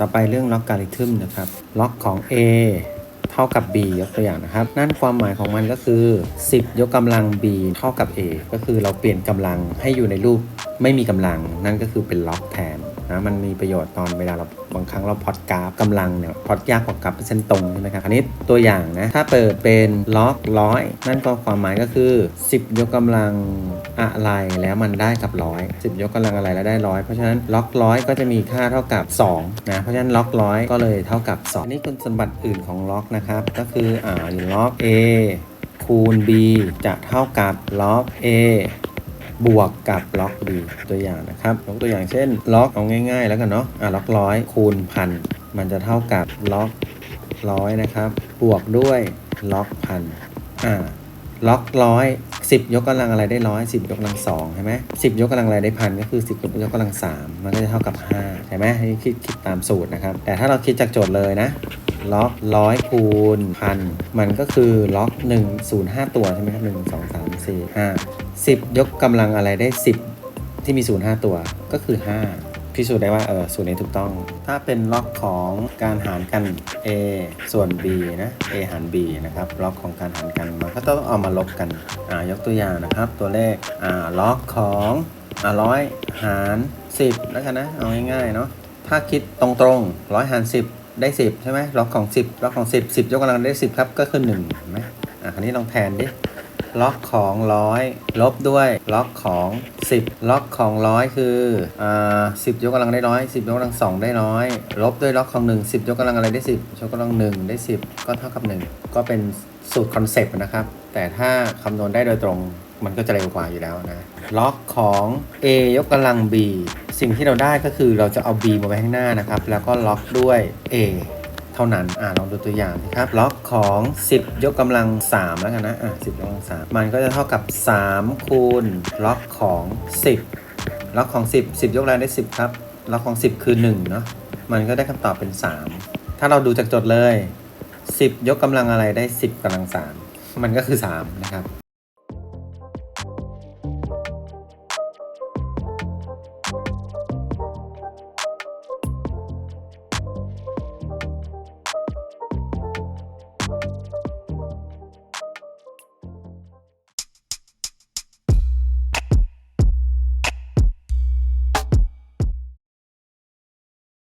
ต่อไปเรื่องล็อกการิทึมนะครับล็อกของ A เท่ากับ B ยกตัวอย่างนะครับ นั่นความหมายของมันก็คือ 10 ยกกำลัง B เท่ากับ A ก็คือเราเปลี่ยนกำลังให้อยู่ในรูปไม่มีกำลัง นั่นก็คือเป็นล็อกแทน นะมันมีประโยชน์ตอนเวลาเราบางครั้งเราพอดกราฟกำลังเนี่ยพอดยากกว่ากราฟเป็นเส้นตรงใช่ไหมครับอันนี้ตัวอย่างนะถ้าเปิดเป็นล็อกร้อยนั่นก็ความหมายก็คือ 10 ยกกำลังอะไรแล้วมันได้กับร้อย10ยกกำลังอะไรแล้วได้ร้อยเพราะฉะนั้นล็อกร้อยก็จะมีค่าเท่ากับ2นะเพราะฉะนั้นล็อกร้อยก็เลยเท่ากับ2อันนี้คุณสมบัติอื่นของล็อกนะครับก็คืออ่าล็อก A คูณ B จะเท่ากับล็อก A บวกกับล็อก B ตัวอย่างนะครับยกตัวอย่างเช่นล็อกเอาง่าย ๆ แล้วกันเนาะอะล็อกร้อยคูณพันมันจะเท่ากับล็อกร้อยนะครับ บวกด้วยล็อกพันอ่าล็อกร้อยสิบยกกำลังอะไรได้ร้อยสิบยกกำลังสองใช่ไหมสิบยกกำลังอะไรได้พันก็คือสิบยกกำลังสามมันก็จะเท่ากับห้าใช่ไหมให้คิดคิดตามสูตรนะครับ แต่ถ้าเราคิดจากโจทย์เลยนะ ล็อกร้อยคูณพันมันก็คือล็อก 1 0 5 ตัวใช่ไหมครับ 1 2 3 4 5 10 ยกกำลังอะไรได้ 10 ที่มี 0 5 ตัวก็คือ 5 พิสูจน์ได้ว่าเออสูตรนี้ถูกต้อง ถ้าเป็นล็อกของการหารกัน a ส่วน b นะ a หาร b นะครับล็อกของการหารกันมันก็ต้องเอามาลบกันอ่ายกตัวอย่างนะครับ ตัวเลขอ่าล็อกของอ่าร้อยหาร 10 แล้วกันนะเอาง่ายๆเนาะถ้าคิดตรงๆร้อยหาร10 ได้10ใช่ไหมล็อกของ10ล็อกของ10 10ยกกำลังได้10ครับก็คือ1เห็นไหมอะคราวนี้ลองแทนดิล็อกของร้อยลบด้วยล็อกของ 10 ล็อกของร้อยคืออ่าสิบยกกำลังได้ร้อยสิบยกกำลังสองได้ร้อยลบด้วยล็อกของ1 10 ยกกำลังอะไรได้ 10ยกกำลัง 1 ได้ 10 ก็เท่ากับ 1 ก็เป็นสูตรคอนเซปต์นะครับ แต่ถ้าคำนวณได้โดยตรงมันก็จะเร็วกว่าอยู่แล้วนะ ล็อกของ a ยกกำลัง b สิ่งที่เราได้ก็คือเราจะเอา b มาไว้ข้างหน้านะครับ แล้วก็ล็อกด้วย a เท่านั้น อ่าลองดูตัวอย่างสิครับ ล็อกของ 10 ยกกำลัง 3 แล้วกันนะ อ่า10ยกกำลัง3มันก็จะเท่ากับ 3 คูณ ล็อกของ 10 ล็อกของ 10 10 ยกกำลังได้ 10 ครับ ล็อกของ 10 คือ1เนาะ มันก็ได้คำตอบเป็น 3 ถ้าเราดูจากโจทย์เลย 10 ยกกำลังอะไรได้ 10กำลัง 3 มันก็คือ 3 นะครับ